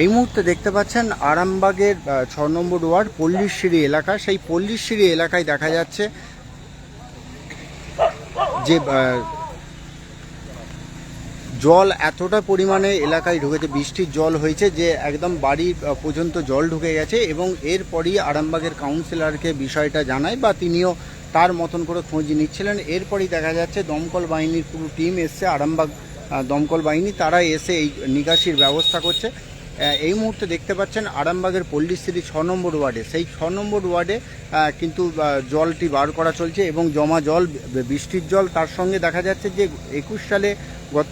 এই মুহূর্তে দেখতে পাচ্ছেন আরামবাগের ছ নম্বর ওয়ার্ড পল্লীশ্রী এলাকা। সেই পল্লীশ্রী এলাকায় দেখা যাচ্ছে যে জল এতটা পরিমাণে এলাকায় ঢুকেছে, বৃষ্টির জল হয়েছে যে একদম বাড়ি পর্যন্ত জল ঢুকে গেছে এবং এরপরই আরামবাগের কাউন্সিলরকে বিষয়টা জানায় বা তিনিও তার মতন করে খোঁজ নিচ্ছিলেন। এরপরই দেখা যাচ্ছে দমকল বাহিনীর পুরো টিম এসছে আরামবাগ দমকল বাহিনী। তারা এসে এই নিকাশির ব্যবস্থা করছে। এই মুহূর্তে দেখতে পাচ্ছেন আরামবাগের পল্লীশ্রী ছ নম্বর ওয়ার্ডে। সেই ছ নম্বর ওয়ার্ডে কিন্তু জলটি বার করা চলছে এবং জমা জল বৃষ্টির জল তার সঙ্গে দেখা যাচ্ছে যে একুশ সালে গত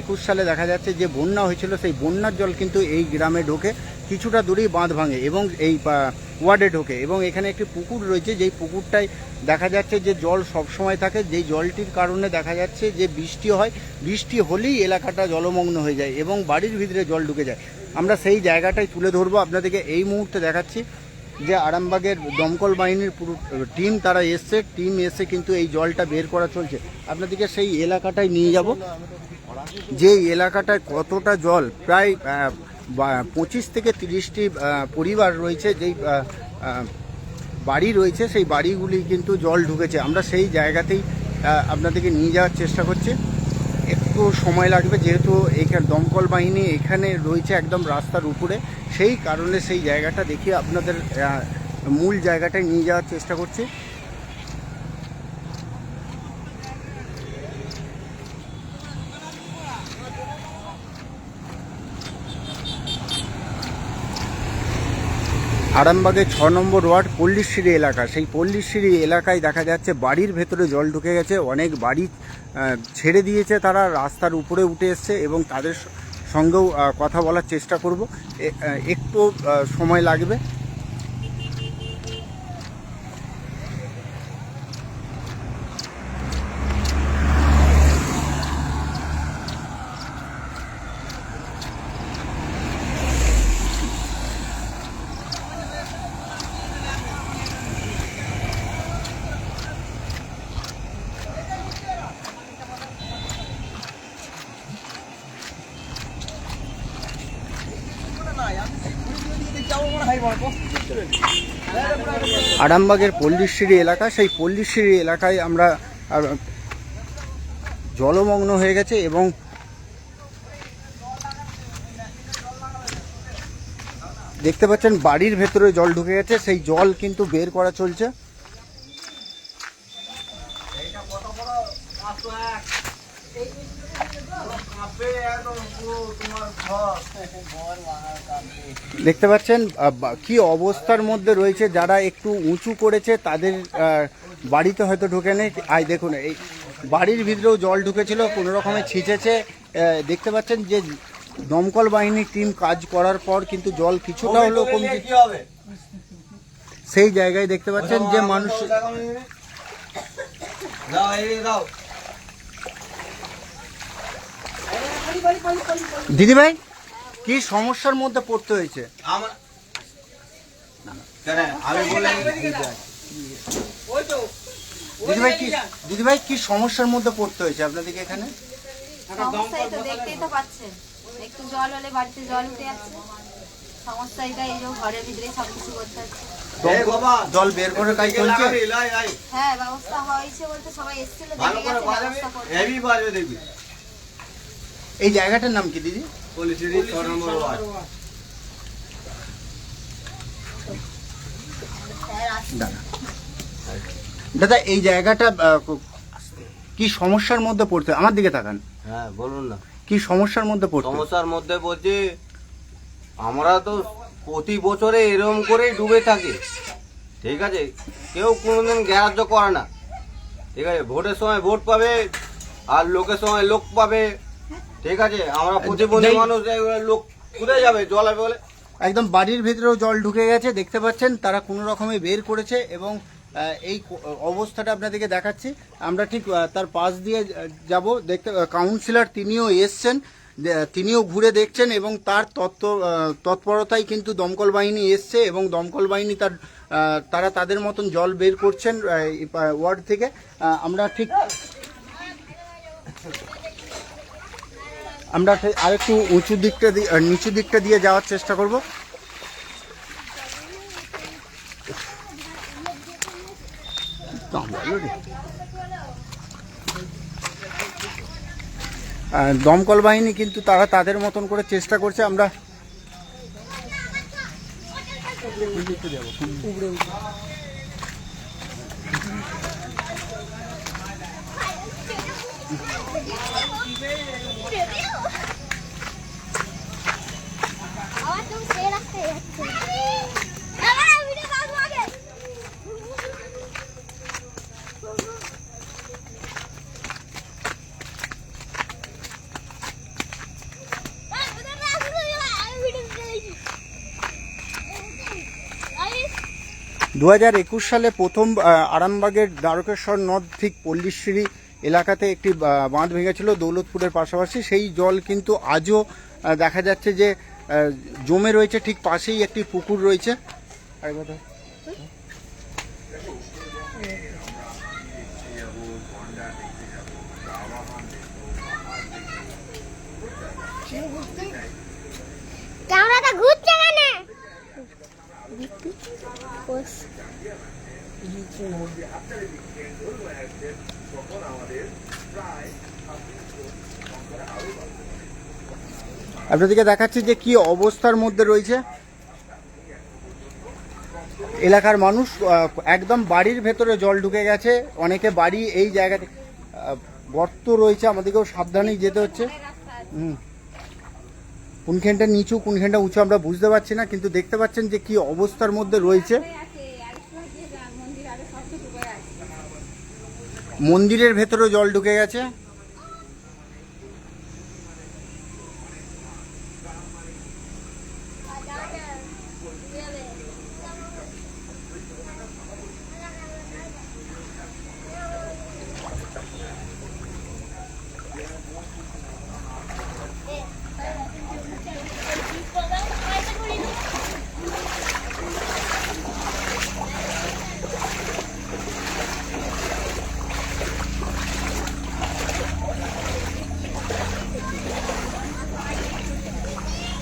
একুশ সালে দেখা যাচ্ছে যে বন্যা হয়েছিল, সেই বন্যার জল কিন্তু এই গ্রামে ঢোকে কিছুটা দূরেই বাঁধ ভাঙে এবং এই ওয়ার্ডে ঢোকে এবং এখানে একটি পুকুর রয়েছে, যেই পুকুরটায় দেখা যাচ্ছে যে জল সবসময় থাকে, যেই জলটির কারণে দেখা যাচ্ছে যে বৃষ্টি হয়। বৃষ্টি হলেই এলাকাটা জলমগ্ন হয়ে যায় এবং বাড়ির ভিতরে জল ঢুকে যায়। আমরা সেই জায়গাটাই তুলে ধরবো। আপনাদেরকে এই মুহূর্তে দেখাচ্ছি যে আরামবাগের দমকল বাহিনীর পুরো টিম তারা এসছে। টিম এসে কিন্তু এই জলটা বের করা চলছে। আপনাদেরকে সেই এলাকাটায় নিয়ে যাব। যে এলাকাটায় কতটা জল, প্রায় পঁচিশ থেকে তিরিশটি পরিবার রয়েছে, যেই বাড়ি রয়েছে, সেই বাড়িগুলি কিন্তু জল ঢুকেছে। আমরা সেই জায়গাতেই আপনাদেরকে নিয়ে যাওয়ার চেষ্টা করছি। একটু সময় লাগবে, যেহেতু এখানে দমকল বাহিনী এখানে রয়েছে একদম রাস্তার উপরে। সেই কারণে সেই জায়গাটা দেখিয়ে আপনাদের মূল জায়গাটায় নিয়ে যাওয়ার চেষ্টা করছি। আরামবাগের ছ নম্বর ওয়ার্ড পল্লীশ্রী এলাকা। সেই পল্লীশ্রী এলাকায় দেখা যাচ্ছে বাড়ির ভেতরে জল ঢুকে গেছে, অনেক বাড়ি ছেড়ে দিয়েছে তারা, রাস্তার উপরে উঠে এসছে এবং তাদের সঙ্গেও কথা বলার চেষ্টা করব। একটু সময় লাগবে। আরামবাগের পল্লীশ্রী এলাকা, সেই পল্লীশ্রী এলাকায় আমরা জলমগ্ন হয়ে গেছে এবং দেখতে পাচ্ছেন বাড়ির ভেতরে জল ঢুকে গেছে, সেই জল কিন্তু বের করা চলছে। দেখতে পাচ্ছেন কি অবস্থার মধ্যে রয়েছে যারা একটু উঁচু করেছে তাদের বাড়িতে হয়তো ঢুকে নেই। আই দেখুন এই বাড়ির ভিতরেও জল ঢুকেছিল কোনো রকমে ছিঁচেছে। দেখতে পাচ্ছেন যে দমকল বাহিনীর টিম কাজ করার পর কিন্তু জল কিছুটা হলেও কমছে। সেই জায়গায় দেখতে পাচ্ছেন যে মানুষ দাও। এই দাও দিদিভাই কি সমস্যার মধ্যে পড়তে হয়েছে? আমার কেন আমি বলে দিদিভাই কি সমস্যার মধ্যে পড়তে হয়েছে আপনাদেরকে এখানে? সমস্যাই তো দেখতেই তো পাচ্ছেন। একটু জল হলে বাড়িতে জল উঠে যাচ্ছে। সমস্যা এটা এই যে ঘরের ভিতরে সব কিছু করতে হচ্ছে। বাবা জল বের করে কাজ চলছে? হ্যাঁ ব্যবস্থা হয়েছে বলতে সবাই এসেছিল দেখে গেছে ব্যবস্থা এই জায়গাটার নাম কি দিদি? দাদা। দাদা এই জায়গাটা কি সমস্যার মধ্যে পড়তে আমার দিকে তাকান। হ্যাঁ বলুন না। কি সমস্যার মধ্যে পড়তে? সমস্যার মধ্যে বলছি আমরা তো প্রতি বছরে এরকম করেই ডুবে থাকি। ঠিক আছে? কেউ কোনোদিন গ্রাহ্য করে না। ঠিক আছে? ভোটের সময় ভোট পাবে আর লোকের সময় লোক পাবে। ঠিক আছে আমরা প্রতিবন্ধী মানুষ লোক কোথায় যাবে? জল জলে বলে? একদম বাড়ির ভিতরেও জল ঢুকে গেছে দেখতে পাচ্ছেন তারা কোনো রকমে বের করেছে এবং এই অবস্থাটা আপনাদেরকে দেখাচ্ছি। আমরা ঠিক তার পাশ দিয়ে যাব দেখতে কাউন্সিলর তিনিও এসছেন তিনিও ঘুরে দেখছেন এবং তার তত্ত্ব তৎপরতায় কিন্তু দমকল বাহিনী এসছে এবং দমকল বাহিনী তার তারা তাদের মতন জল বের করছেন ওয়ার্ড থেকে। আমরা ঠিক আমরা আরেকটু উঁচু দিকটা দিয়ে নিচু দিকটা দিয়ে যাওয়ার চেষ্টা করব। দমকল বাহিনী কিন্তু তারা তাদের মতন করে চেষ্টা করছে, আমার তো সে রাস্তায় যাচ্ছে আমার ভিডিও বাবু আগে দু হাজার একুশ সালে প্রথম আরামবাগের দ্বারকেশ্বর নদ ঠিক পল্লীশ্রী এলাকাতে একটি বাঁধ ভেঙেছিল দৌলতপুরের পাশাপাশি। সেই জল কিন্তু আজও দেখা যাচ্ছে যে জমে রয়েছে ঠিক পাশেই একটি পুকুর রয়েছে। ঘুরছে আপনাদেরকে দেখাচ্ছি যে কি অবস্থার মধ্যে রয়েছে। এলাকার মানুষ একদম বাড়ির ভেতরে জল ঢুকে গেছে। অনেকে বাড়ি এই জায়গাতে গর্ত রয়েছে, আমাদেরকেও সাবধানেই যেতে হচ্ছে। কোনখানটা নিচু, কোনখানটা উঁচু আমরা বুঝতে পারছি না, কিন্তু দেখতে পাচ্ছেন যে কি অবস্থার মধ্যে রয়েছে। মন্দিরের ভেতরে জল ঢুকে গেছে।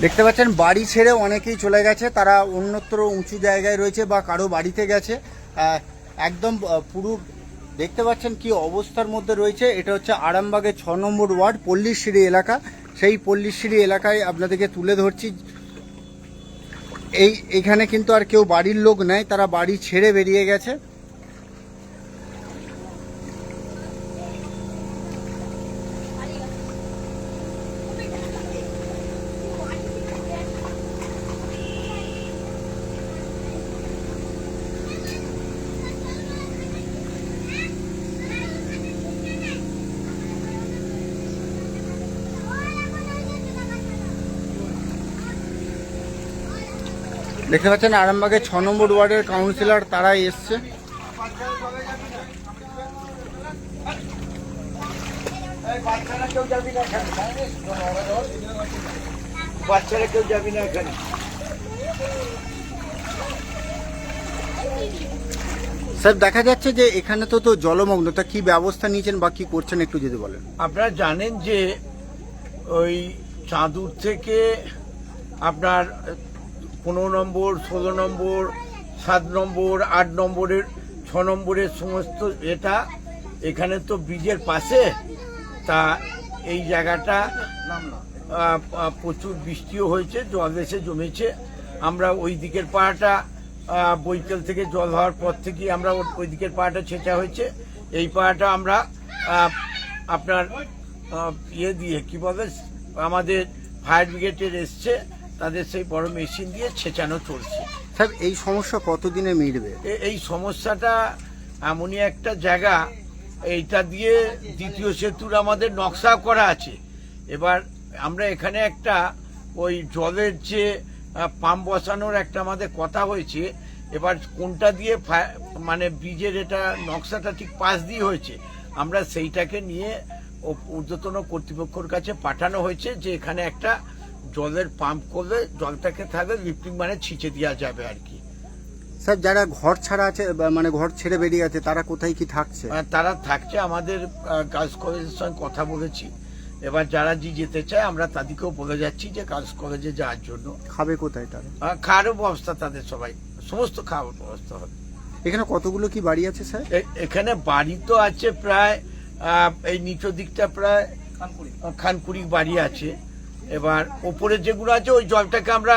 দেখতে পাচ্ছেন, বাড়ি ছেড়ে অনেকেই চলে গেছে। তারা অন্যত্র উঁচু জায়গায় রয়েছে বা কারও বাড়িতে গেছে। একদম পুরো দেখতে পাচ্ছেন কি অবস্থার মধ্যে রয়েছে। এটা হচ্ছে আরামবাগের ছ নম্বর ওয়ার্ড, পল্লীশ্রী এলাকা। সেই পল্লীশ্রী এলাকায় আপনাদেরকে তুলে ধরছি। এই, এখানে কিন্তু আর কেউ বাড়ির লোক নেই, তারা বাড়ি ছেড়ে বেরিয়ে গেছে। দেখতে পাচ্ছেন আরামবাগের ছ নম্বর ওয়ার্ডের কাউন্সিলর তারাই এসছে। বাচ্চারা কেউ যাবি না এখানে। স্যার দেখা যাচ্ছে যে এখানে তো তো জলমগ্ন তা কি ব্যবস্থা নিয়েছেন বা কি করছেন একটু যদি বলেন? আপনারা জানেন যে ওই চাঁদুর থেকে আপনার পনেরো নম্বর, ষোলো নম্বর, সাত নম্বর, আট নম্বরের, ছ নম্বরের সমস্ত এটা এখানে তো ব্রিজের পাশে, তা এই জায়গাটা প্রচুর বৃষ্টিও হয়েছে, জল এসে জমেছে। আমরা ওই দিকের পাড়াটা বৈকাল থেকে জল হওয়ার পর থেকে আমরা ওই দিকের পাড়াটা ছেঁচা হয়েছে। এই পাড়াটা আমরা আপনার ইয়ে দিয়ে, কি বলে, আমাদের ফায়ার ব্রিগেডের এসছে তাদের সেই বড় মেশিন দিয়ে ছেঁচানো চলছে। স্যার এই সমস্যা কতদিনে মিটবে? এই সমস্যাটা এমনই একটা জায়গা এইটা দিয়ে দ্বিতীয় সেতুর আমাদের নকশা করা আছে। এবার আমরা এখানে একটা ওই জলের যে পাম্প বসানোর একটা আমাদের কথা হয়েছে এবার কোনটা দিয়ে মানে ব্রিজের এটা নকশাটা ঠিক পাশ দিয়ে হয়েছে আমরা সেইটাকে নিয়ে ও- ঊর্ধ্বতন কর্তৃপক্ষর কাছে পাঠানো হয়েছে যে এখানে একটা জলের পাম্প করলে জলটাকে থাকলে লিফটিং মানে ছিঁচে দেওয়া যাবে আর কি। স্যার যারা ঘর ছাড়া আছে মানে ঘর ছেড়ে বেরিয়ে আছে তারা কোথায় কি থাকছে? তারা থাকছে আমাদের গার্লস কলেজের সঙ্গে কথা বলেছি। এবার যারা যে যেতে চায় আমরা তাদেরকেও বলে যাচ্ছি যে গার্লস কলেজে যাওয়ার জন্য। খাবে কোথায় তারা? খাওয়ারও ব্যবস্থা তাদের সবাই সমস্ত খাওয়ার ব্যবস্থা হবে। এখানে কতগুলো কি বাড়ি আছে স্যার? এখানে বাড়ি তো আছে প্রায় এই নিচু দিকটা প্রায় খানকুড়ি বাড়ি আছে। এবার ওপরে যেগুলো আছে ওই জলটাকে আমরা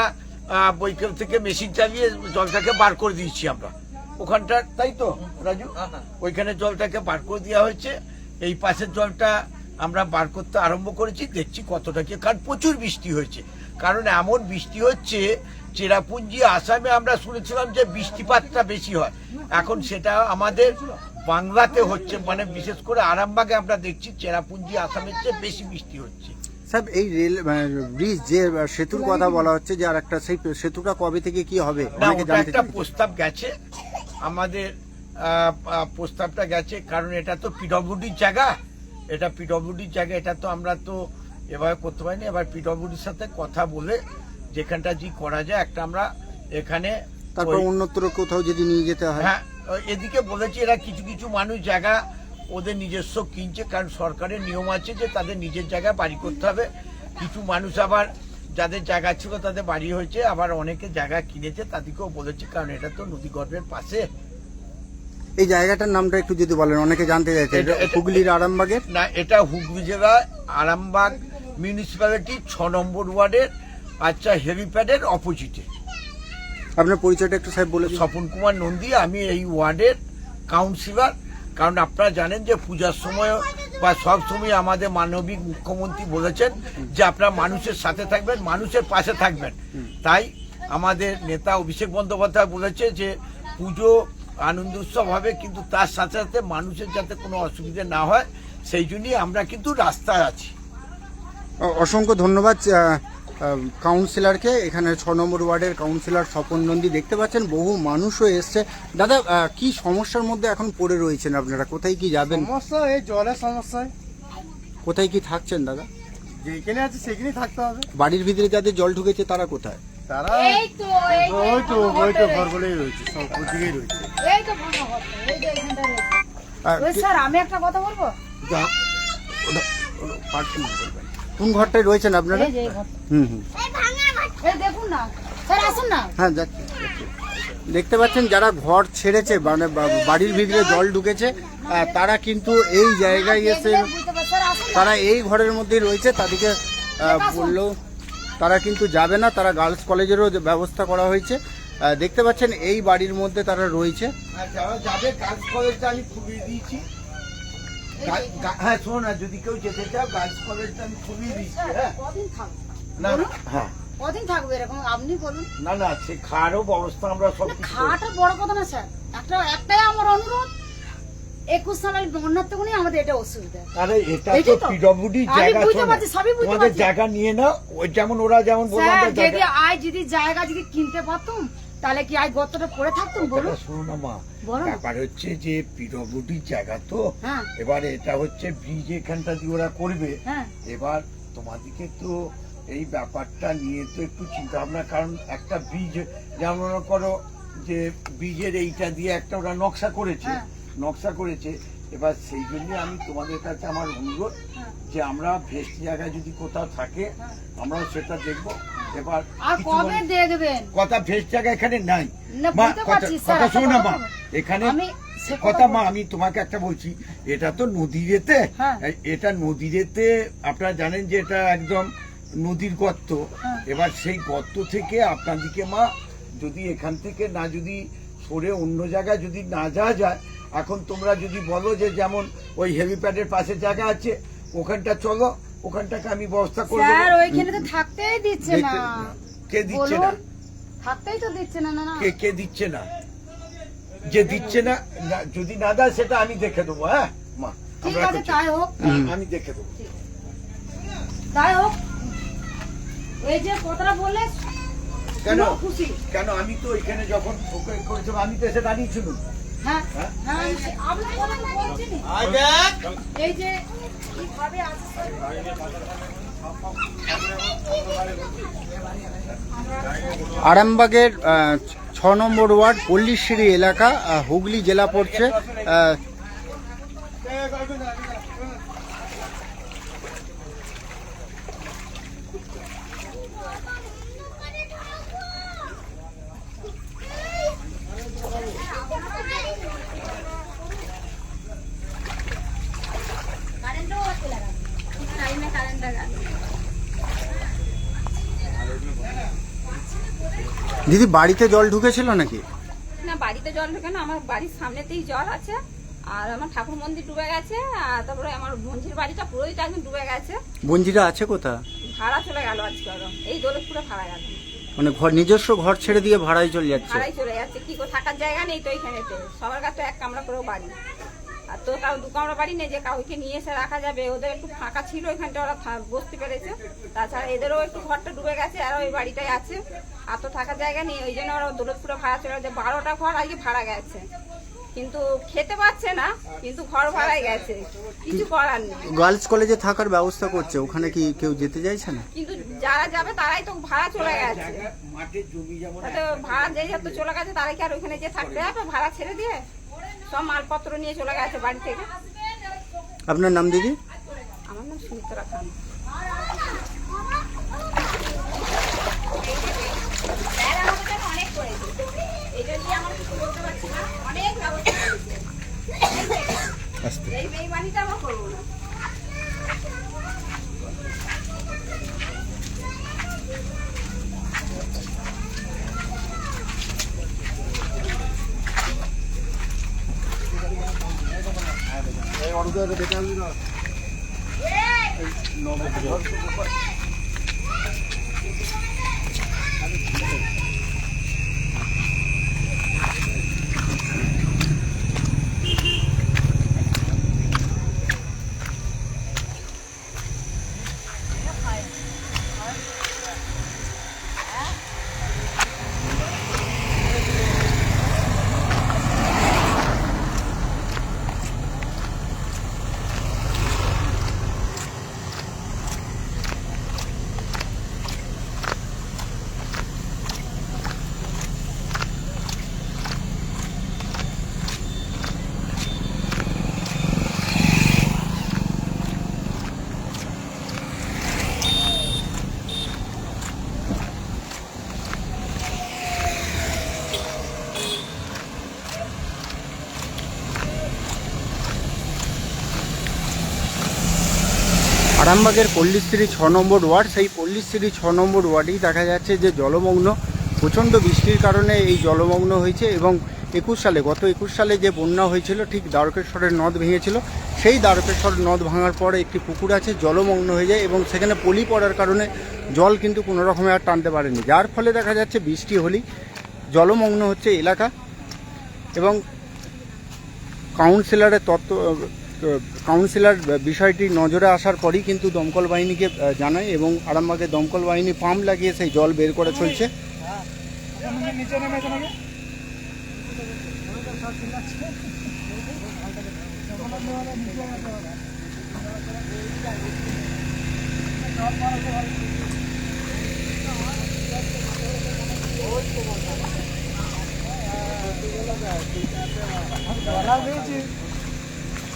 বৈকাল থেকে মেশিন চালিয়ে জলটাকে বার করে দিয়েছি আমরা। ওখানটা তাই তো রাজু? ওইখানে জলটাকে বার করে দেওয়া হয়েছে। এই পাশের জলটা আমরা বার করতে আরম্ভ করেছি দেখছি কতটা কি কারণ প্রচুর বৃষ্টি হয়েছে। কারণ এমন বৃষ্টি হচ্ছে চেরাপুঞ্জি আসামে আমরা শুনেছিলাম যে বৃষ্টিপাতটা বেশি হয়। এখন সেটা আমাদের বাংলাতে হচ্ছে মানে বিশেষ করে আরামবাগে আমরা দেখছি চেরাপুঞ্জি আসামের চেয়ে বেশি বৃষ্টি হচ্ছে। স্যার এই রেল ব্রিজ যে সেতুর কথা বলা হচ্ছে যে আর একটা সেই সেতুটা কবে থেকে কি হবে? একটা প্রস্তাব গেছে। আমাদের প্রস্তাবটা গেছে কারণ এটা তো পিডব্লিউডির জায়গা। এটা পিডব্লিউডির জায়গা এটা তো আমরা তো এভাবে করতে পারিনি। এবার পিডব্লিউডির সাথে কথা বলে যেখানটা যে করা যায় একটা আমরা এখানে তারপর অন্যত্র কোথাও যদি নিয়ে যেতে হয়? হ্যাঁ এদিকে বলেছি এরা কিছু কিছু মানুষ জায়গা ওদের নিজস্ব কিনছে কারণ সরকারের নিয়ম আছে যে তাদের নিজের জায়গায় বাড়ি করতে হবে। কিছু মানুষ আবার যাদের জায়গা ছিল তাদের বাড়ি হয়েছে আবার অনেকে জায়গা কিনেছে তাদেরকেও বলেছে কারণ এটা তো নদীগর্ভের পাশে। এই জায়গাটার নামটা একটু যদি বলেন অনেকে জানতে চাইছে হুগলির আরামবাগের? না এটা হুগলি জেলা আরামবাগ মিউনিসিপ্যালিটি ছ নম্বর ওয়ার্ডের আচ্ছা হেলিপ্যাডের অপোজিটে আপনার পরিচয়টা একটু সাহেব বলে স্বপন কুমার নন্দী আমি এই ওয়ার্ডের কাউন্সিলর কারণ আপনারা জানেন যে পূজার সময় বা সব সময় আমাদের মানবিক মুখ্যমন্ত্রী বলেছেন যে আপনারা মানুষের সাথে থাকবেন, মানুষের পাশে থাকবেন। তাই আমাদের নেতা অভিষেক বন্দ্যোপাধ্যায় বলেছে যে পুজো আনন্দ উৎসব হবে, কিন্তু তার সাথে সাথে মানুষের যাতে কোনো অসুবিধা না হয়, সেই জন্যই আমরা কিন্তু রাস্তায় আছি। অসংখ্য ধন্যবাদ কাউন্সিলরকে এখানে ছ নম্বর ওয়ার্ডের কাউন্সিলর স্বপন নন্দী দেখতে পাচ্ছেন বহু মানুষও এসছে। দাদা কি সমস্যার মধ্যে এখন পড়ে রয়েছেন আপনারা? কোথায় কি যাবেন? সমস্যা এই জলের সমস্যায়। কোথায় কি থাকছেন দাদা? যেখানে আছে সেখানেই থাকতে হবে। বাড়ির ভিতরে যাদের জল ঢুকেছে তারা কোথায়? তারা এই তো এই তো, ওই তো ওই তো ঘরটা ঘরগুলোই রয়েছে সব দিকেই রয়েছে। এই তো ভাঙা ঘরটা, এই যে এখানটা রয়েছে। আর ওই কে- স্যার আমি একটা কথা বলব? যা- ওটা- ওটা বলবেন। কোন ঘরটায় রয়েছেন আপনারা। হুম হুম। দেখুন না। স্যার আসুন না। হ্যাঁ যাচ্ছি। দেখতে পাচ্ছেন যারা ঘর ছেড়েছে মানে বাড়ির ভিতরে জল ঢুকেছে তারা কিন্তু এই জায়গায় এসে তারা এই ঘরের মধ্যেই রয়েছে তাদেরকে বললেও তারা কিন্তু যাবে না তারা গার্লস কলেজেরও ব্যবস্থা করা হয়েছে। দেখতে পাচ্ছেন এই বাড়ির মধ্যে তারা রয়েছে। যারা যাবে গার্লস কলেজটা আমি খুলিয়ে দিয়েছি। হ্যাঁ শোনো না যদি কেউ যেতে চাও গার্লস কলেজটা আমি খুলিয়ে দিয়েছি হ্যাঁ। কদিন থাকবে না না, হ্যাঁ। কদিন থাকবে এরকম? আপনি বলুন। না না সে খাওয়ারও ব্যবস্থা আমরা সব না, খাওয়াটা বড় কথা না স্যার। একটা একটাই আমার অনুরোধ। একুশ সালের বন্যার আমাদের এটা অসুবিধা। আরে এটা তো। পিডব্লিউডি আমি জায়গা বুঝতে পারছি, সবই বুঝতে পারছি। জায়গা নিয়ে নাও ওই যেমন ওরা যেমন যদি আয় যদি জায়গা যদি কিনতে পারতাম তাহলে কি আয় গতটা পড়ে থাকতাম বলুন? শোনো না মা ব্যাপার হচ্ছে যে পিডব্লিউডির জায়গা তো হ্যাঁ। এবার এটা হচ্ছে ব্রিজ এখানটা দিয়ে ওরা করবে। হ্যাঁ। এবার তোমাদিকে তো এই ব্যাপারটা নিয়ে তো একটু চিন্তা ভাবনা কারণ একটা ব্রিজ যেমন করো যে ব্রিজের এইটা দিয়ে একটা ওরা নকশা করেছে হ্যাঁ। নকশা করেছে এবার সেই জন্য আমি তোমাদের কাছে আমার অনুরোধ হ্যাঁ। যে আমরা ভেস্ট জায়গায় যদি কোথাও থাকে হ্যাঁ। আমরা সেটা দেখব। এবার কথা ভেস্ট জায়গা এখানে নাই। মা কথা শোনো না একটা মা। এখানে আমি কথা মা আমি তোমাকে একটা বলছি। এটা তো নদীরেতে। হ্যাঁ। এটা নদীরেতে আপনারা জানেন যে এটা একদম নদীর গর্ত। এবার সেই গর্ত থেকে আপনাদিকে মা যদি এখান থেকে না যদি সরে অন্য জায়গায় যদি না যাওয়া যায় এখন তোমরা যদি বলো যে যেমন ওই হেলিপ্যাডের পাশে জায়গা আছে ওখানটা চলো ওখানটাকে আমি ব্যবস্থা করে স্যার ওইখানে তো থাকতেই দিচ্ছে না। কে দিচ্ছে না? থাকতেই তো দিচ্ছে না না কে কে দিচ্ছে না? যে দিচ্ছে না যদি না দেয় সেটা আমি দেখে দেবো হ্যাঁ? মা ঠিক আছে তাই হোক। আমি দেখে দেবো। তাই হোক। এই যে কথাটা বলে কেন? খুশি। কেন? আমি তো এখানে যখন ওকে করেছিলাম আমি তো এসে দাঁড়িয়েছিলাম হ্যাঁ হ্যাঁ? হ্যাঁ এই যে আরামবাগের ছ নম্বর ওয়ার্ড পল্লীশ্রী এলাকা হুগলি জেলা পড়ছে দিদি বাড়িতে জল ঢুকেছিল নাকি? না বাড়িতে জল ঢোকে না আমার বাড়ির সামনেতেই জল আছে। আর আমার ঠাকুর মন্দির ডুবে গেছে আর তারপরে আমার বঞ্জির বাড়িটা পুরোই তো একদম ডুবে গেছে। বঞ্জিরা আছে কোথা ভাড়া চলে গেল আজকে ওরম। এই দৌলতপুরে ভাড়া গেল। মানে ঘর নিজস্ব ঘর ছেড়ে দিয়ে ভাড়ায় চলে যাচ্ছে? ভাড়াই চলে যাচ্ছে। কি করে থাকার জায়গা নেই তো এখানেতে। সবার কাছে এক কামরা করেও বাড়ি। আর তো কাউ দু কামরা বাড়ি নেই যে কাউকে নিয়ে এসে রাখা যাবে। ওদের একটু ফাঁকা ছিল এখানটা ওরা বসতে পেরেছে। তাছাড়া এদেরও একটু ঘরটা ডুবে গেছে আর ওই বাড়িটাই আছে। আর তো থাকার জায়গা নেই ওই জন্য ওরা দৌলতপুরে ভাড়া চলে গেছে। বারোটা ঘর আজকে ভাড়া গেছে। কিন্তু খেতে পাচ্ছে না কিন্তু ঘর ভাড়াই গেছে। কিছু করার নেই। গার্লস কলেজে থাকার ব্যবস্থা করছে ওখানে কি কেউ যেতে চাইছে না? কিন্তু যারা যাবে তারাই তো ভাড়া চলে গেছে। ভাড়া যে যত চলে গেছে তারাই কি আর ওইখানে যে থাকতে হবে? ভাড়া ছেড়ে দিয়ে? সব মালপত্র নিয়ে চলে গেছে বাড়ি থেকে। আপনার নাম দিদি? আমার নাম সুমিত্রা খান। Ketika. আরামবাগের পল্লীশ্রী ছ নম্বর ওয়ার্ড, সেই পল্লীশ্রী ছ নম্বর ওয়ার্ডেই দেখা যাচ্ছে যে জলমগ্ন, প্রচণ্ড বৃষ্টির কারণে এই জলমগ্ন হয়েছে এবং একুশ সালে, গত একুশ সালে যে বন্যা হয়েছিল, ঠিক দ্বারকেশ্বরের নদ ভেঙেছিল, সেই দ্বারকেশ্বর নদ ভাঙার পরে একটি পুকুর আছে, জলমগ্ন হয়ে যায় এবং সেখানে পলি পড়ার কারণে জল কিন্তু কোনো রকমে আর টানতে পারেনি। যার ফলে দেখা যাচ্ছে বৃষ্টি হলেই জলমগ্ন হচ্ছে এলাকা এবং কাউন্সিলরের তত্ত্ব কাউন্সিলর বিষয়টি নজরে আসার পরই কিন্তু দমকল বাহিনীকে জানায় এবং আরামবাগে দমকল বাহিনী পাম্প লাগিয়ে সেই জল বের করে চলছে।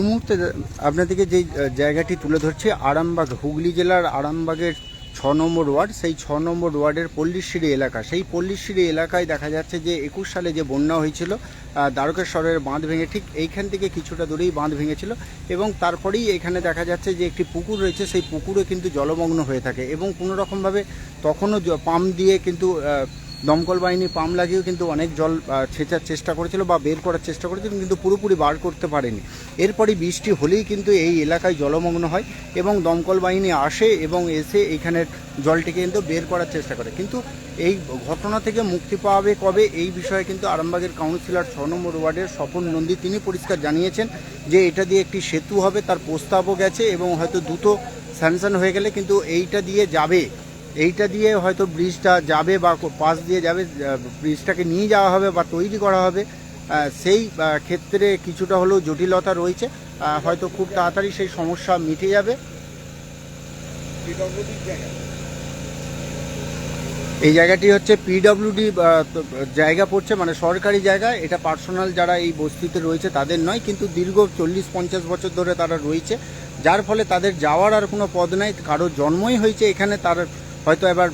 এই মুহূর্তে আপনাদেরকে যে জায়গাটি তুলে ধরছে, আরামবাগ, হুগলি জেলার আরামবাগের ছ নম্বর ওয়ার্ড। সেই ছ নম্বর ওয়ার্ডের পল্লীশ্রী এলাকা। সেই পল্লীশ্রী এলাকায় দেখা যাচ্ছে যে, একুশ সালে যে বন্যা হয়েছিল দ্বারকেশ্বরের বাঁধ ভেঙে ঠিক এইখান থেকে কিছুটা দূরেই বাঁধ ভেঙেছিল এবং তারপরেই এখানে দেখা যাচ্ছে যে, একটি পুকুর রয়েছে। সেই পুকুরে কিন্তু জলমগ্ন হয়ে থাকে এবং কোনো রকমভাবে তখনও পাম্প দিয়ে কিন্তু দমকল বাহিনী পাম্প লাগিয়েও কিন্তু অনেক জল ছেঁচার চেষ্টা করেছিল বা বের করার চেষ্টা করেছিল, কিন্তু পুরোপুরি বার করতে পারেনি। এরপরই বৃষ্টি হলেই কিন্তু এই এলাকায় জলমগ্ন হয় এবং দমকল বাহিনী আসে এবং এসে এইখানের জলটিকে কিন্তু বের করার চেষ্টা করে। কিন্তু এই ঘটনা থেকে মুক্তি পাবে কবে, এই বিষয়ে কিন্তু আরামবাগের কাউন্সিলর ছ নম্বর ওয়ার্ডের স্বপন নন্দী তিনি পরিষ্কার জানিয়েছেন যে এটা দিয়ে একটি সেতু হবে, তার প্রস্তাবও গেছে এবং হয়তো দ্রুত স্যাংশন হয়ে গেলে কিন্তু এইটা দিয়ে যাবে। এইটা দিয়ে হয়তো ব্রিজটা যাবে বা পাশ দিয়ে যাবে ব্রিজটাকে নিয়ে যাওয়া হবে বা তৈরি করা হবে সেই ক্ষেত্রে কিছুটা হলেও জটিলতা রয়েছে হয়তো খুব তাড়াতাড়ি সেই সমস্যা মিটে যাবে। এই জায়গাটি হচ্ছে পিডব্লিউডি জায়গা পড়ছে মানে সরকারি জায়গা, এটা পার্সোনাল যারা এই বস্তিতে রয়েছে তাদের নয়, কিন্তু দীর্ঘ চল্লিশ পঞ্চাশ বছর ধরে তারা রয়েছে, যার ফলে তাদের যাওয়ার আর কোনো পদ নাই কারোর জন্মই হয়েছে এখানে, তার হয়তো এবার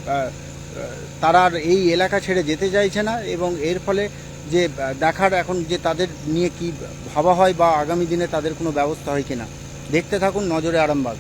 তারা আর এই এলাকা ছেড়ে যেতে চাইছে না এবং এর ফলে যে দেখার এখন যে তাদের নিয়ে কি ভাবা হয় বা আগামী দিনে তাদের কোনো ব্যবস্থা হয় কিনা, দেখতে থাকুন নজরে আরামবাগ।